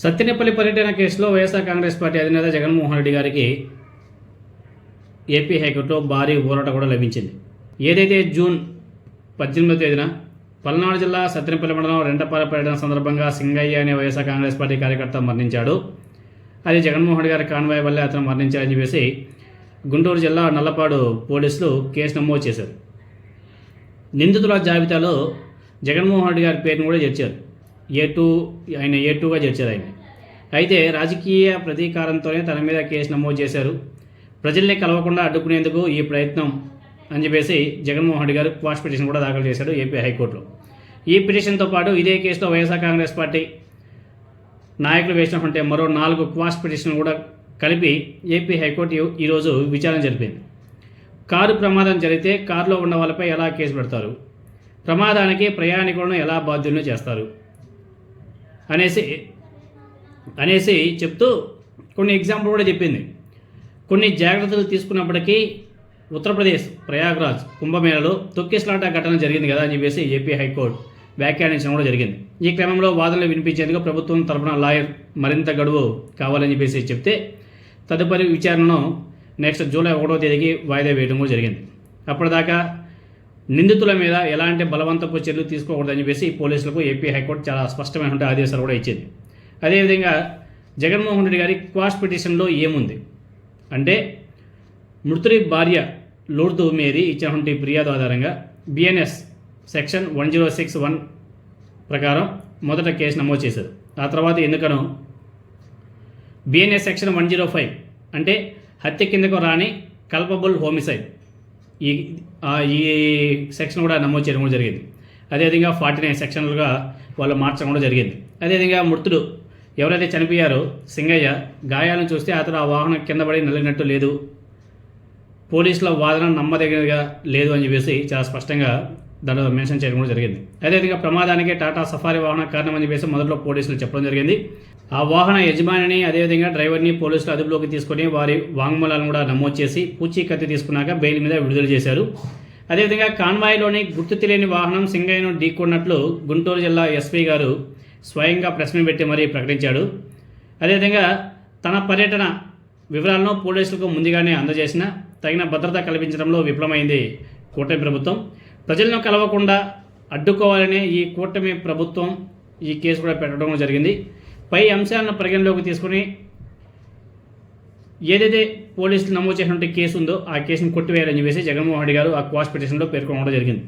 సత్తెనపల్లి పర్యటన కేసులో వైఎస్ఆర్ కాంగ్రెస్ పార్టీ అధినేత జగన్మోహన్ రెడ్డి గారికి ఏపీ హైకోర్టులో భారీ ఊరట కూడా లభించింది. ఏదైతే జూన్ పద్దెనిమిదో తేదీన పల్నాడు జిల్లా సత్తెనపల్లి మండలం రెంటపాల పర్యటన సందర్భంగా సింగయ్య అనే వైఎస్ఆర్ కాంగ్రెస్ పార్టీ కార్యకర్త మరణించాడు. అది జగన్మోహన్ రెడ్డి గారి కాన్వాయ్ వల్లే అతను మరణించారని చెప్పేసి గుంటూరు జిల్లా నల్లపాడు పోలీసులు కేసు నమోదు చేశారు. నిందితుల జాబితాలో జగన్మోహన్ రెడ్డి గారి పేరును కూడా చేర్చారు. ఏ టూ ఆయన ఏ టూగా చేర్చారు ఆయన? అయితే రాజకీయ ప్రతీకారంతోనే తన మీద కేసు నమోదు చేశారు. ప్రజల్ని కలవకుండా అడ్డుకునేందుకు ఈ ప్రయత్నం అని చెప్పేసి జగన్మోహన్ రెడ్డి గారు క్వాష్ పిటిషన్ కూడా దాఖలు చేశాడు ఏపీ హైకోర్టులో. ఈ పిటిషన్తో పాటు ఇదే కేసులో వైఎస్ఆర్ కాంగ్రెస్ పార్టీ నాయకులు వేసినటువంటి మరో నాలుగు క్వాష్ పిటిషన్ కూడా కలిపి ఏపీ హైకోర్టు ఈరోజు విచారణ జరిపింది. కారు ప్రమాదం జరిగితే కారులో ఉన్న వాళ్ళపై ఎలా కేసు పెడతారు? ప్రమాదానికి ప్రయాణికులను ఎలా బాధ్యులను చేస్తారు? అనేసి అనేసి చెప్తూ కొన్ని ఎగ్జాంపుల్ కూడా చెప్పింది. కొన్ని జాగ్రత్తలు తీసుకున్నప్పటికీ ఉత్తరప్రదేశ్ ప్రయాగ్రాజ్ కుంభమేళలో తొక్కిసలాట ఘటన జరిగింది కదా అని చెప్పేసి ఏపీ హైకోర్టు వ్యాఖ్యానించడం కూడా జరిగింది. ఈ క్రమంలో వాదనలు వినిపించేందుకు ప్రభుత్వం తరపున లాయర్ మరింత గడువు కావాలని చెప్పేసి చెప్తే తదుపరి విచారణను నెక్స్ట్ జూలై ఒకటో తేదీకి వాయిదా వేయడం కూడా జరిగింది. అప్పటిదాకా నిందితుల మీద ఎలాంటి బలవంతపు చర్యలు తీసుకోకూడదని చెప్పేసి పోలీసులకు ఏపీ హైకోర్టు చాలా స్పష్టమైనటువంటి ఆదేశాలు కూడా ఇచ్చింది. అదేవిధంగా జగన్మోహన్ రెడ్డి గారి క్వాష్ పిటిషన్లో ఏముంది? అంటే మృతుడి భార్య లూర్దు మేరీ ఇచ్చినటువంటి ఫిర్యాదు ఆధారంగా BNS section one zero six one ప్రకారం మొదట కేసు నమోదు చేశారు. ఆ తర్వాత ఎందుకనో BNS section one zero five అంటే హత్య కిందకు రాని కల్పబుల్ హోమిసైడ్ ఈ ఈ సెక్షన్ కూడా నమోదు చేయడం కూడా జరిగింది. అదేవిధంగా ఫార్టీ నైన్ సెక్షన్లుగా వాళ్ళు మార్చడం కూడా జరిగింది. అదేవిధంగా మృతుడు ఎవరైతే చనిపోయారో సింగయ్య గాయాలను చూస్తే అతను ఆ వాహనం కింద పడి నలిగినట్టు లేదు. పోలీసుల వాదన నమ్మదగినగా లేదు అని చెప్పేసి చాలా స్పష్టంగా దానిలో మెన్షన్ చేయడం కూడా జరిగింది. అదేవిధంగా ప్రమాదానికి టాటా సఫారీ వాహనం కారణం అని చెప్పేసి మొదట్లో పోలీసులు చెప్పడం జరిగింది. ఆ వాహన యజమానిని అదేవిధంగా డ్రైవర్ని పోలీసులు అదుపులోకి తీసుకొని వారి వాంగ్మూలాలను కూడా నమోదు చేసి పూచీకత్తి తీసుకున్నాక బెయిల్ మీద విడుదల చేశారు. అదేవిధంగా కాన్వాయ్లోని గుర్తు తెలియని వాహనం సింగయ్యను ఢీకొన్నట్లు గుంటూరు జిల్లా ఎస్పీ గారు స్వయంగా ప్రశ్న పెట్టి మరీ ప్రకటించాడు. అదేవిధంగా తన పర్యటన వివరాలను పోలీసులకు ముందుగానే అందజేసిన తగిన భద్రత కల్పించడంలో విఫలమైంది కూటమి ప్రభుత్వం. ప్రజలను కలవకుండా అడ్డుకోవాలనే ఈ కూటమి ప్రభుత్వం ఈ కేసు కూడా పెట్టడం జరిగింది. పై అంశాలను పరిగణలోకి తీసుకుని ఏదైతే పోలీసులు నమోదు చేసినటువంటి కేసు ఉందో ఆ కేసును కొట్టివేయాలని చెప్పేసి జగన్మోహన్ రెడ్డి గారు ఆ క్వాష్ పిటిషన్లో పేర్కొనడం జరిగింది.